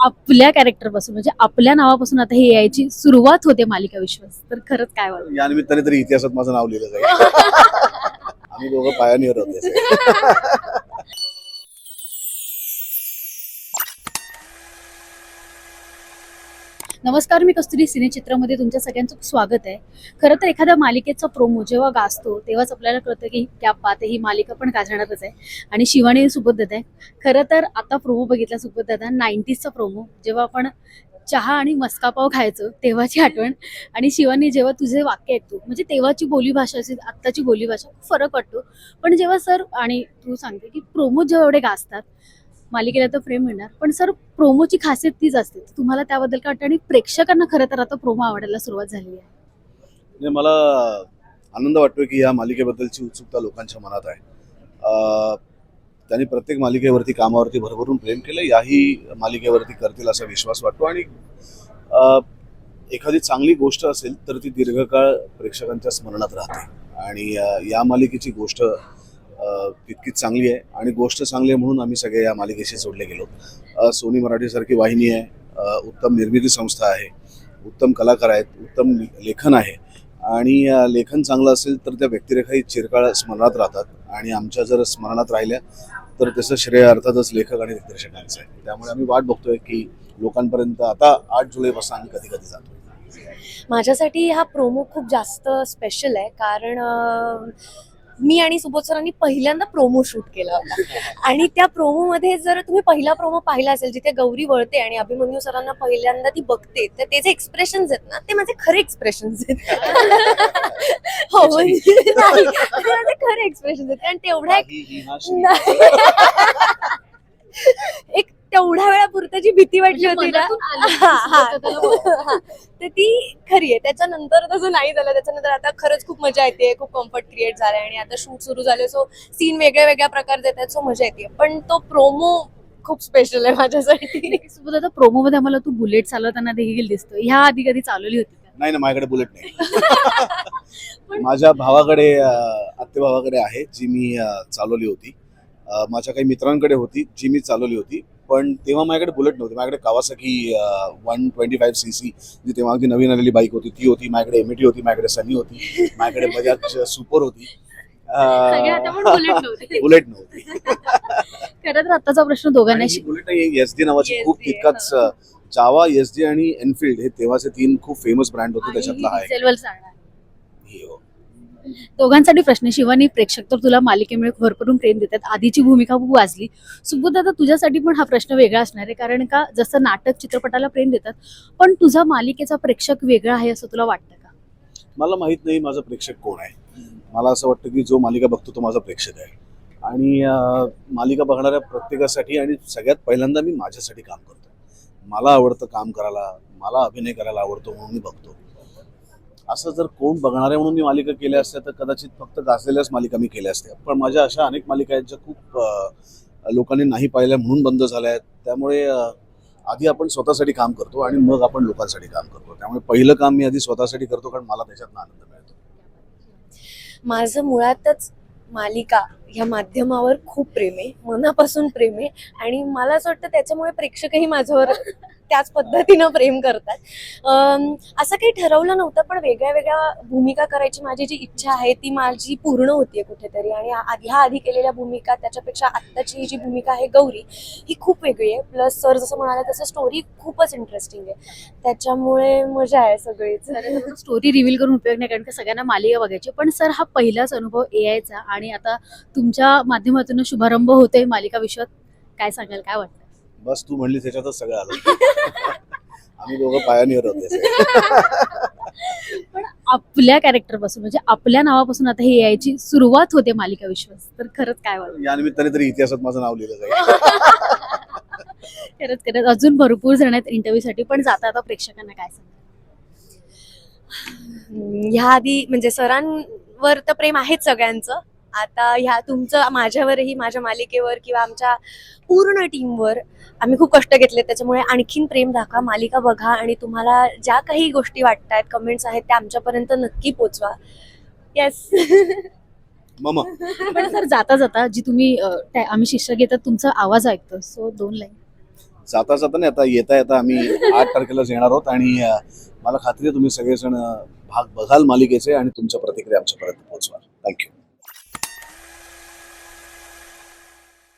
आपल्या कॅरेक्टरपासून म्हणजे आपल्या नावापासून आता ही यायची सुरुवात होते मालिका विश्वास. तर खरंच काय वाटतं? या निमित्ताने तरी इतिहासात माझं नाव लिहिलं जाईल. आम्ही दोघं पायानियर होते नमस्कार मी कस्तुरी सिनेचित्रामध्ये तुमच्या सगळ्यांचं स्वागत आहे. खरं तर एखाद्या मालिकेचा प्रोमो जेव्हा गाजतो तेव्हाच आपल्याला कळतं की त्या पाते ही मालिका पण गाजणारच आहे आणि शिवानी सुबोधत आहे. खरं तर आता प्रोमो बघितला सुबोधता नाईन्टीजचा प्रोमो जेव्हा आपण चहा आणि मस्का पाव खायचो तेव्हाची आठवण आणि शिवानी जेव्हा तुझे वाक्य ऐकतो म्हणजे तेव्हाची बोलीभाषा असेल आत्ताची बोलीभाषा खूप फरक वाटतो. पण जेव्हा सर आणि तू सांगते की प्रोमो जेव्हा एवढे गाजतात मालिकेला तर फ्रेम मिळणार. पण सर प्रोमोची खासियत तीच असते. तुम्हाला त्याबद्दल काय वाटतं? आणि प्रेक्षकांना खरं तर आता प्रोमो आवडायला सुरुवात झाली आहे. म्हणजे मला आनंद वाटतोय की या मालिकेबद्दलची उत्सुकता लोकांच्या मनात आहे. त्यांनी प्रत्येक मालिकेवरती कामावरती भरभरून प्रेम केलं याही मालिकेवरती करतील असा विश्वास वाटतो. आणि एखादी चांगली गोष्ट असेल तर ती दीर्घकाळ प्रेक्षकांच्या स्मरणात राहते. आणि या मालिकेची गोष्ट तितकीच चांगली आहे आणि गोष्ट चांगली आहे म्हणून आम्ही सगळे या मालिकेशी जोडले गेलो. सोनी मराठीसारखी वाहिनी आहे. उत्तम निर्मिती संस्था आहे. उत्तम कलाकार आहेत. उत्तम लेखन आहे. आणि लेखन चांगलं असेल तर त्या व्यक्तिरेखाही चिरकाळ स्मरणात राहतात. आणि आमच्या जर स्मरणात राहिल्या तर त्याचं श्रेय अर्थातच लेखक आणि दिग्दर्शकांचं आहे. त्यामुळे आम्ही वाट बघतोय की लोकांपर्यंत आता आठ जुलैपासून आम्ही कधी कधी जातो माझ्यासाठी हा प्रोमो खूप जास्त स्पेशल आहे. कारण मी आणि सुबोध सरांनी पहिल्यांदा प्रोमो शूट केला होता. आणि त्या प्रोमो मध्ये जर तुम्ही पहिला प्रोमो पाहिला असेल जिथे गौरी वळते आणि अभिमन्यू सरांना पहिल्यांदा ती बघते तर ते जे एक्सप्रेशन आहेत ना ते माझे खरे एक्सप्रेशन आहेत. हो म्हणजे खरे एक्सप्रेशन आहेत. कारण तेवढ्या ही- ही- हा श्री- नाही. एक तेवढ्या वेळापुरतं जी भीती वाटली होती ना? हा, हा. हा. तर ती खरी आहे. त्याच्यानंतर तसं नाही झालं त्याच्यानंतर आता खरंच खूप मजा येते खूप कम्फर्ट क्रिएट झालाय आणि आता शूट सुरू झाले. सो सीन वेगळ्या वेगळ्या प्रकार देत आहेत सो मजा येते. पण तो प्रोमो खूप स्पेशल आहे माझ्यासाठी. सोबत आता प्रोमो मध्ये आम्हाला तू बुलेट चालवताना देखील दिसतो ह्या आधी कधी चालवली होती का? नाही ना माझ्याकडे बुलेट नाही. माझ्या भावाकडे आत्ते भावाकडे आहे जी मी अ, चालवली होती. अ, माझ्या काही मित्रांकडे होती जी मी चालवली होती. पण तेव्हा माझ्याकडे बुलेट नव्हती. माझ्याकडे Kawasaki one twenty five C C जी तेव्हा अगदी नवीन आलेली बाईक होती ती होती माझ्याकडे एमएटी होती माझ्याकडे सनी होती माझ्याकडे बजाज सुपर होती. बुलेट नव्हती. खरं तर आताचा प्रश्न दोघांना बुलेट एस डी नावाची खूप तितकाच जावा एस डी आणि एनफिल्ड हे तेव्हाचे तीन खूप फेमस ब्रँड होते त्याच्यातला हा. दोघांसाठी प्रश्न शिवानी प्रेक्षक तर तुला मालिकेमुळे भरपूर प्रेम देतात. आधीची भूमिका खूप वाजली. सुबोध आता तुझ्यासाठी पण हा प्रश्न वेगळा असणार आहे. कारण का जसं नाटक चित्रपटाला प्रेम देतात पण तुझा मालिकेचा प्रेक्षक वेगळा आहे असं तुला वाटतं का? मला माहीत नाही माझं प्रेक्षक कोण आहे. मला असं वाटतं की जो मालिका बघतो तो माझा प्रेक्षक आहे. आणि मालिका बघणाऱ्या प्रत्येकासाठी आणि सगळ्यात पहिल्यांदा मी माझ्यासाठी काम करतो. मला आवडतं काम करायला मला अभिनय करायला आवडतो म्हणून मी बघतो. असं जर कोण बघणारे म्हणून मी मालिका केल्या असत्या तर कदाचित फक्त गाजलेल्याच मालिका मी केल्या असत्या. पण माझ्या अशा अनेक मालिका आहेत ज्या खूप लोकांनी नाही पाहिल्या म्हणून बंद झाल्या आहेत. त्यामुळे आधी आपण स्वतःसाठी काम करतो आणि मग आपण लोकांसाठी काम करतो. त्यामुळे पहिलं काम मी आधी स्वतःसाठी करतो कारण मला त्याच्यात आनंद मिळतो. माझं मुळातच मालिका ह्या माध्यमावर खूप प्रेम आहे. मनापासून प्रेम आहे आणि मला असं वाटतं त्याच्यामुळे प्रेक्षकही माझ्यावर त्याच पद्धतीनं प्रेम करतात. असं काही ठरवलं नव्हतं पण वेगळ्या वेगळ्या भूमिका करायची माझी जी इच्छा आहे ती माझी पूर्ण होतीये कुठेतरी. आणि ह्या आधी केलेल्या भूमिका त्याच्यापेक्षा आत्ताची जी भूमिका आहे गौरी ही खूप वेगळी आहे. प्लस सर जसं म्हणाले तसं स्टोरी खूपच इंटरेस्टिंग आहे. त्याच्यामुळे मजा आहे सगळीच. स्टोरी रिव्हील करून उपयोग नाही कारण का सगळ्यांना मालिका बघायची. पण सर हा पहिलाच अनुभव ए आयचा आणि आता तुमच्या माध्यमातून शुभारंभ होतोय मालिका विश्वात. काय सांगाल काय वाटतं? बस तू म्हणली त्याच्यातच सगळं आलं आम्ही दोघं पायानियर होते. पण आपल्या कॅरेक्टरपासून म्हणजे आपल्या नावापासून आता ही यायची सुरुवात होते मालिका विश्वास. तर खरंच काय वाटतं? या निमित्ताने तरी इतिहासात माझं नाव लिहिलं जाईल. खरंच खरंच. अजून भरपूर जण आहेत इंटरव्ह्यू साठी पण जाता आता प्रेक्षकांना काय सांगा ह्या आधी म्हणजे सरांवर तर प्रेम आहेच सगळ्यांचं. आता ह्या तुमचं माझ्यावरही माझ्या मालिकेवर किंवा आमच्या पूर्ण टीमवर आम्ही खूप कष्ट घेतले. त्याच्यामुळे आणखीन प्रेम दाखवा मालिका बघा आणि तुम्हाला ज्या काही गोष्टी वाटतायत कमेंट्स आहेत त्या आमच्यापर्यंत नक्की पोचवा. येस मम. पण सर जाता जाता जी तुम्ही अं, त्या- आम्ही शिक्षक घेतात तुमचा आवाज ऐकतो. सो दोन लाईन जाता जाता नाही आता येता येता आम्ही आठ तारखेलाच येणार आहोत आणि अं, मला खात्री आहे तुम्ही सगळेजण अं, भाग बघाल मालिकेचे आणि तुमच्या प्रतिक्रिया आमच्यापर्यंत पोहोचवाल. थँक्यू